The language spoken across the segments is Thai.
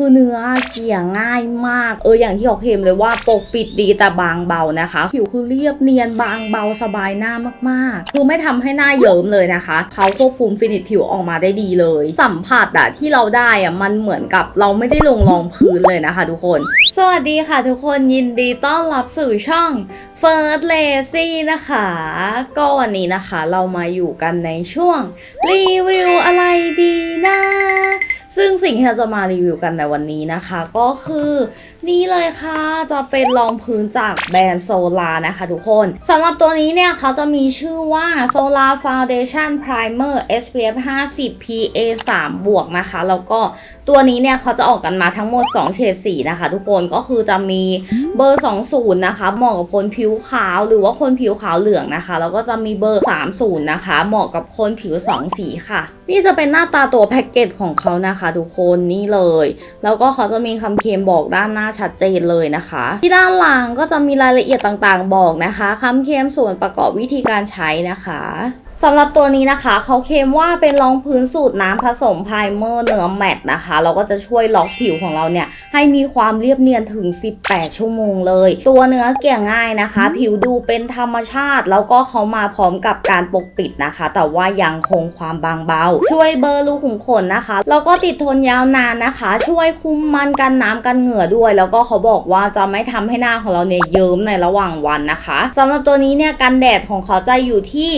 คือเนื้อเกลี่ยง่ายมาก เอออย่างที่เขาเคลมเลยว่าปกปิดดีแต่บางเบานะคะ ผิวคือเรียบเนียนบางเบาสบายหน้ามากๆ คือไม่ทำให้หน้าเยิ้มเลยนะคะ เขาควบคุมฟินิชผิวออกมาได้ดีเลย สัมผัสอะที่เราได้อะมันเหมือนกับเราไม่ได้ลงรองพื้นเลยนะคะ ทุกคน สวัสดีค่ะ ทุกคนยินดีต้อนรับสู่ช่อง First Lazy นะคะ ก็วันนี้นะคะเรามาอยู่กันในช่วงรีวิวอะไรดีนะ ซึ่งสิ่งที่เราจะมารีวิวกันในวันนี้นะคะ ก็คือนี่เลยค่ะจะเป็นรองพื้นจากแบรนด์โซลานะคะทุกคนสำหรับตัวนี้เนี่ยเขาจะมีชื่อว่า Solar Foundation Primer SPF 50 PA 3บวกนะคะ แล้วก็ตัวนี้เนี่ยเขาจะออกกันมาทั้งหมด 2 เฉดสีนะคะ ทุกคนก็คือจะมีเบอร์ 20 นะคะเหมาะกับคนผิวขาว หรือว่าคนผิวขาวเหลืองนะคะ แล้วก็จะมีเบอร์ 30 นะคะ เหมาะกับคนผิว 2 สีค่ะ นี่จะเป็นหน้าตาตัวแพ็กเกจของเขานะคะทุกคนนี่เลย แล้วก็เขาจะมีคำเคลมบอกด้านหน้าชัดเจนเลยนะคะ ที่ด้านหลังก็จะมีรายละเอียดต่างๆ บอกนะคะคำเคลมส่วนประกอบวิธีการใช้นะคะ สำหรับตัวนี้นะคะเขาเคลมว่าเป็นรองพื้นสูตรน้ำผสมไพรเมอร์เนื้อแมตต์นะคะ เราก็จะช่วยล็อกผิวของเราเนี่ย ให้มีความเรียบเนียนถึง 18 ชั่วโมงเลย ตัวเนื้อเกลี่ยง่ายนะคะ ผิวดูเป็นธรรมชาติ แล้วก็เขามาพร้อมกับการปกปิดนะคะ แต่ว่ายังคงความบางเบา ช่วยเบลอรูขุมขนนะคะ แล้วก็ติดทนยาวนานนะคะ ช่วยคุมมันกันน้ำกันเหงื่อด้วย แล้วก็เขาบอกว่าจะไม่ทำให้หน้าของเราเนี่ยเยิ้มในระหว่างวันนะคะสำหรับตัวนี้เนี่ยกันแดดของเขาจะอยู่ที่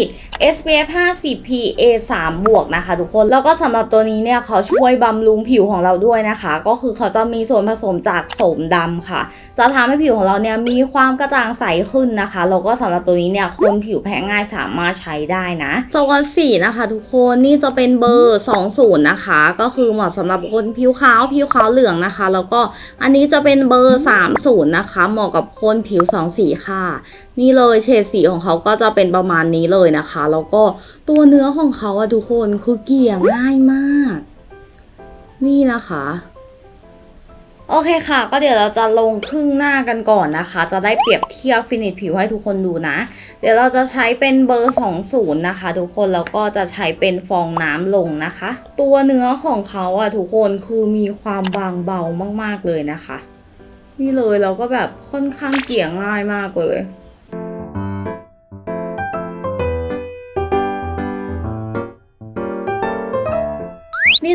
SPF 50 PA 3 บวกนะคะ ทุกคน แล้วก็สำหรับตัวนี้เนี่ยเขาช่วยบำรุงผิวของเราด้วยนะคะ ก็คือเขาจะมีส่วนผสมจากโสมดำค่ะ จะทำให้ผิวของเราเนี่ยมีความกระจ่างใสขึ้นนะคะแล้วก็สำหรับตัวนี้เนี่ยคนผิวแพ้ง่ายสามารถใช้ได้นะโซนสีนะคะทุกคนนี่จะเป็นเบอร์ 20 นะคะ ก็คือเหมาะสำหรับคนผิวขาวผิวขาวเหลืองนะคะ แล้วก็อันนี้จะเป็นเบอร์ 30 นะคะ เหมาะกับคนผิวสองสีค่ะ นี่เลยเฉดสีของเขาก็จะเป็นประมาณนี้เลยนะคะ แล้วก็ตัวเนื้อของเขาอะทุกคนคือเกลี่ยง่ายมาก นี่นะคะโอเคค่ะ ก็เดี๋ยวเราจะลงครึ่งหน้ากันก่อนนะคะ จะได้เปรียบเทียบฟินิชผิวให้ทุกคนดูนะ เดี๋ยวเราจะใช้เป็นเบอร์ 20 นะคะ ทุกคนแล้วก็จะใช้เป็นฟองน้ำลงนะคะ ตัวเนื้อของเขาอะทุกคนคือมีความบางเบามากๆเลยนะคะ นี่เลยเราก็แบบค่อนข้างเกลี่ยง่ายมากเลย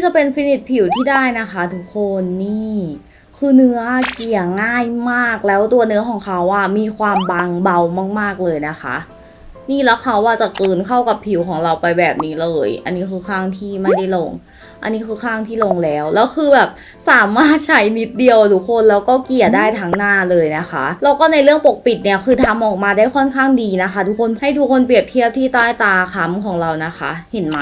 จะเป็นฟินิชผิวที่ได้นะคะทุกคนนี่คือเนื้อเกลี่ยง่ายมากแล้วตัวเนื้อของเขาอะมีความบางเบามากๆเลยนะคะ นี่แล้วเขาว่าจะกลืนเข้ากับผิวของเราไปแบบนี้เลย อันนี้คือข้างที่ไม่ได้ลง อันนี้คือข้างที่ลงแล้ว แล้วคือแบบสามารถใช้นิดเดียวทุกคนแล้วก็เกลี่ยได้ทั้งหน้าเลยนะคะ แล้วก็ในเรื่องปกปิดเนี่ยคือทำออกมาได้ค่อนข้างดีนะคะ ทุกคนให้ทุกคนเปรียบเทียบที่ใต้ตาค้ำของเรานะคะ เห็นไหม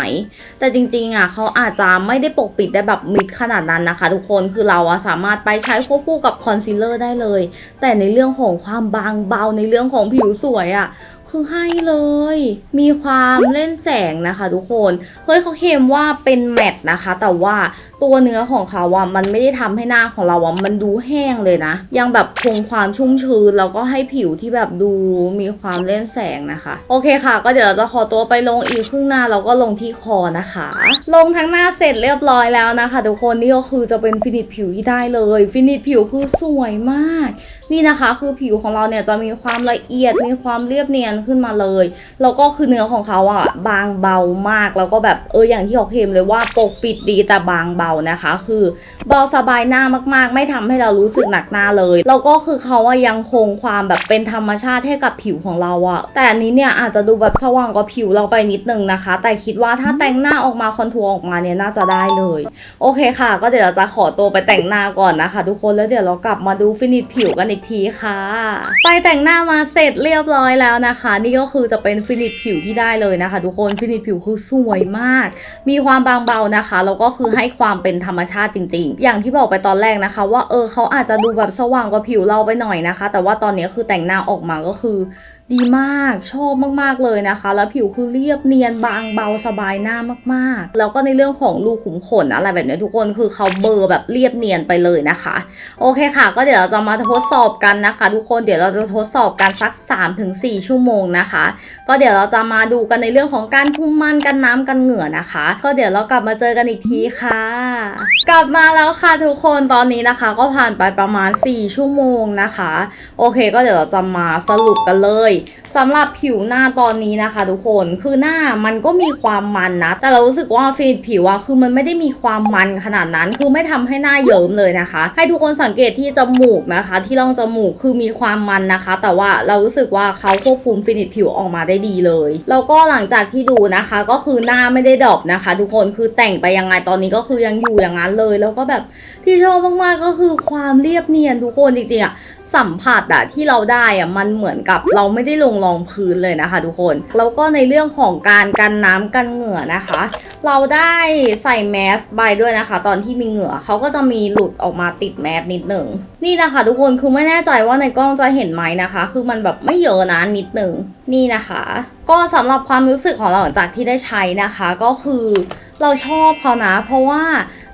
แต่จริงๆอะเขาอาจจะไม่ได้ปกปิดได้แบบมิดขนาดนั้นนะคะ ทุกคนคือเราอะสามารถไปใช้ควบคู่กับคอนซีลเลอร์ได้เลย แต่ในเรื่องของความบางเบาในเรื่องของผิวสวยอะ คือให้เลย มีความเล่นแสงนะคะทุกคน เฮ้ยเขาเคมว่าเป็นแมตต์นะคะ แต่ว่าตัวเนื้อของเขาอะมันไม่ได้ทำให้หน้าของเราอะมันดูแห้งเลยนะ ยังแบบคงความชุ่มชื้นแล้วก็ให้ผิวที่แบบดูมีความเล่นแสงนะคะ โอเคค่ะ ก็เดี๋ยวเราจะขอตัวไปลงอีกครึ่งหน้าแล้วก็ลงที่คอนะคะ ลงทั้งหน้าเสร็จเรียบร้อยแล้วนะคะทุกคนนี่ก็คือจะเป็นฟินิชผิวที่ได้เลยฟินิชผิวคือสวยมาก นี่นะคะ คือผิวของเราเนี่ยจะมีความละเอียดมีความเรียบเนียนขึ้นมาเลยแล้วก็คือเนื้อของเขาอะบางเบามากแล้วก็แบบเอออย่างที่เขาเคลมเลยว่าปกปิดดีแต่บางเบานะคะ คือเบาสบายหน้ามากๆ ไม่ทำให้เรารู้สึกหนักหน้าเลยแล้วก็คือเขาอะยังคงความแบบเป็นธรรมชาติให้กับผิวของเราอะแต่อันนี้เนี่ยอาจจะดูแบบสว่างกว่าผิวเราไปนิดนึงนะคะ แต่คิดว่าถ้าแต่งหน้าออกมาคอนทัวร์ออกมาเนี่ยน่าจะได้เลย โอเคค่ะ ก็เดี๋ยวเราจะขอตัวไปแต่งหน้าก่อนนะคะ ทุกคนแล้วเดี๋ยวเรากลับมาดูฟินิชผิวกันอีกทีค่ะ ไปแต่งหน้ามาเสร็จเรียบร้อยแล้วนะคะนี่ก็คือจะเป็นฟินิชผิวที่ได้เลยนะคะ ทุกคนฟินิชผิวคือสวยมาก มีความบางเบานะคะแล้วก็คือให้ความเป็นธรรมชาติจริง ๆ อย่างที่บอกไปตอนแรกนะคะ ว่าเออเขาอาจจะดูแบบสว่างกว่าผิวเราไปหน่อยนะคะ แต่ว่าตอนนี้คือแต่งหน้าออกมาก็คือ ดีมากชอบมากๆเลยนะคะ แล้วผิวคือเรียบเนียนบางเบาสบายหน้ามาก ๆ แล้วก็ในเรื่องของรูขุมขนอะไรแบบนี้ทุกคนคือเขาเบลอร์แบบเรียบเนียนไปเลยนะคะ โอเคค่ะ ก็เดี๋ยวเราจะมาทดสอบกันนะคะ ทุกคนเดี๋ยวเราจะทดสอบกันสัก 3-4 ชั่วโมงนะคะ ก็เดี๋ยวเราจะมาดูกันในเรื่องของการคุมมันกันน้ำกันเหงื่อนะคะ ก็เดี๋ยวเรากลับมาเจอกันอีกทีค่ะ กลับมาแล้วค่ะทุกคนตอนนี้นะคะ ก็ผ่านไปประมาณ 4 ชั่วโมงนะคะ โอเค ก็เดี๋ยวเราจะมาสรุปกันเลย week. สำหรับผิวหน้าตอนนี้นะคะ ทุกคนคือหน้ามันก็มีความมันนะ แต่เรารู้สึกว่าฟินิชผิวอะคือมันไม่ได้มีความมันขนาดนั้น คือไม่ทำให้หน้าเยิ้มเลยนะคะ ให้ทุกคนสังเกตที่จมูกนะคะ ที่ร่องจมูกคือมีความมันนะคะ แต่ว่าเรารู้สึกว่าเขาควบคุมฟินิชผิวออกมาได้ดีเลยแล้วก็หลังจากที่ดูนะคะ ก็คือหน้าไม่ได้ดรอปนะคะ ทุกคนคือแต่งไปยังไงตอนนี้ก็คือยังอยู่อย่างนั้นเลย แล้วก็แบบที่ชอบมากๆก็คือความเรียบเนียนทุกคนจริงๆอะสัมผัสอะที่เราได้อะมันเหมือนกับเราไม่ได้ลงรองพื้นเลยนะคะทุกคน แล้วก็ในเรื่องของการกันน้ำกันเหงื่อนะคะ เราได้ใส่แมสไปด้วยนะคะ ตอนที่มีเหงื่อเขาก็จะมีหลุดออกมาติดแมสนิดหนึ่งนี่นะคะ ทุกคนคือไม่แน่ใจว่าในกล้องจะเห็นไหมนะคะ คือมันแบบไม่เยอะนะนิดหนึ่งนี่นะคะ ก็สำหรับความรู้สึกของเราหลังจากที่ได้ใช้นะคะ ก็คือเราชอบเขานะ เพราะว่า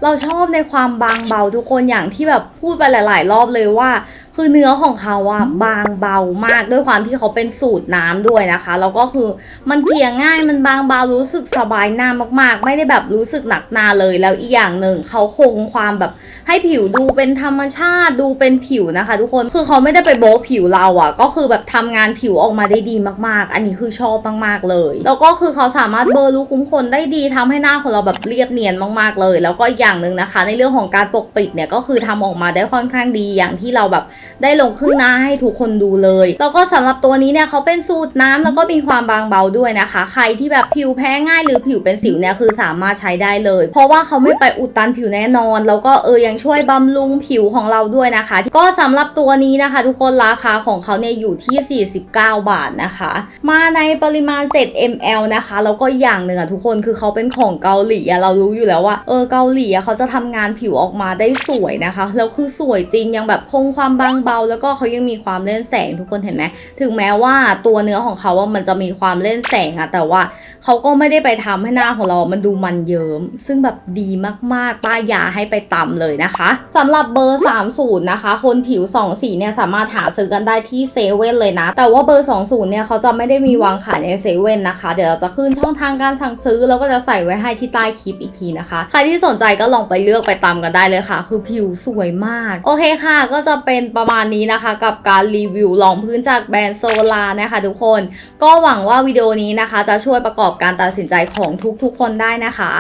เราชอบในความบางเบาทุกคนอย่างที่แบบพูดไปหลาย ๆ รอบเลยว่า คือเนื้อของเขาอะบางเบามากด้วยความที่เขาเป็นสูตรน้ำด้วยนะคะแล้วก็คือมันเกลี่ยง่ายมันบางเบารู้สึกสบายหน้ามาก ๆ ไม่ได้แบบรู้สึกหนักหนาเลยแล้วอีกอย่างหนึ่งเขาคงความแบบให้ผิวดูเป็นธรรมชาติดูเป็นผิวนะคะ ทุกคนคือเขาไม่ได้ไปโบ๊ะผิวเราอะก็คือแบบทำงานผิวออกมาได้ดีมาก ๆ อันนี้คือชอบมาก ๆ เลย แล้วก็คือเขาสามารถเบลอร์รูขุมขนได้ดีทำให้หน้าของเราแบบเรียบเนียนมาก ๆ เลย แล้วก็อีกอย่างหนึ่งนะคะ ในเรื่องของการปกปิดเนี่ยก็คือทำออกมาได้ค่อนข้างดีอย่างที่เราแบบได้ลงครึ่งหน้าให้ทุกคนดูเลย แล้วก็สำหรับตัวนี้เนี่ยเขาเป็นสูตรน้ำแล้วก็มีความบางเบาด้วยนะคะ ใครที่แบบผิวแพ้ง่ายหรือผิวเป็นสิวเนี่ยคือสามารถใช้ได้เลย เพราะว่าเขาไม่ไปอุดตันผิวแน่นอน แล้วก็เออยังช่วยบำรุงผิวของเราด้วยนะคะ ก็สำหรับตัวนี้นะคะ ทุกคนราคาของเขาเนี่ยอยู่ที่ 49 บาทนะคะ มาในปริมาณ 7 ml นะคะแล้วก็อย่างหนึ่งอะทุกคนคือเขาเป็นของเกาหลีอะเรารู้อยู่แล้วว่าเออเกาหลีอะเขาจะทำงานผิวออกมาได้สวยนะคะแล้วคือสวยจริงยังแบบคงความบางเบา แล้วก็เขายังมีความเล่นแสงทุกคนเห็นไหมถึงแม้ว่าตัวเนื้อของเขาว่ามันจะมีความเล่นแสงอะแต่ว่าเขาก็ไม่ได้ไปทำให้หน้าของเรามันดูมันเยิ้มซึ่งแบบดีมากๆป้ายาให้ไปตำเลยนะคะสำหรับเบอร์ 30 นะคะ คนผิว 2 สีเนี่ยสามารถหาซื้อกันได้ที่เซเว่นเลยนะ แต่ว่าเบอร์ 20 เนี่ยเขาจะไม่ได้มีวางขายในเซเว่นนะคะ เดี๋ยวเราจะขึ้นช่องทางการสั่งซื้อแล้วก็จะใส่ไว้ให้ที่ใต้คลิปอีกทีนะคะ ใครที่สนใจก็ลองไปเลือกไปตำกันได้เลยค่ะ คือผิวสวยมาก โอเคค่ะ ก็จะเป็นประมาณนี้นะคะ กับการรีวิวรองพื้นจากแบรนด์โซลานะคะทุกคน ก็หวังว่าวิดีโอนี้นะคะ จะช่วยประกอบการตัดสินใจของทุกๆ คนได้นะคะ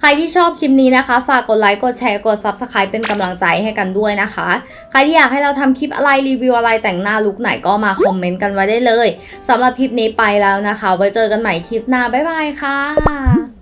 ใครที่ชอบคลิปนี้นะคะ ฝากกดไลค์กดแชร์กด Subscribe เป็นกำลังใจให้กันด้วยนะคะ ใครที่อยากให้เราทำคลิปอะไรรีวิวอะไรแต่งหน้าลุคไหนก็มาคอมเมนต์กันไว้ได้เลยสำหรับคลิปนี้ไปแล้วนะคะ ไว้เจอกันใหม่คลิปหน้าบ๊ายบายค่ะ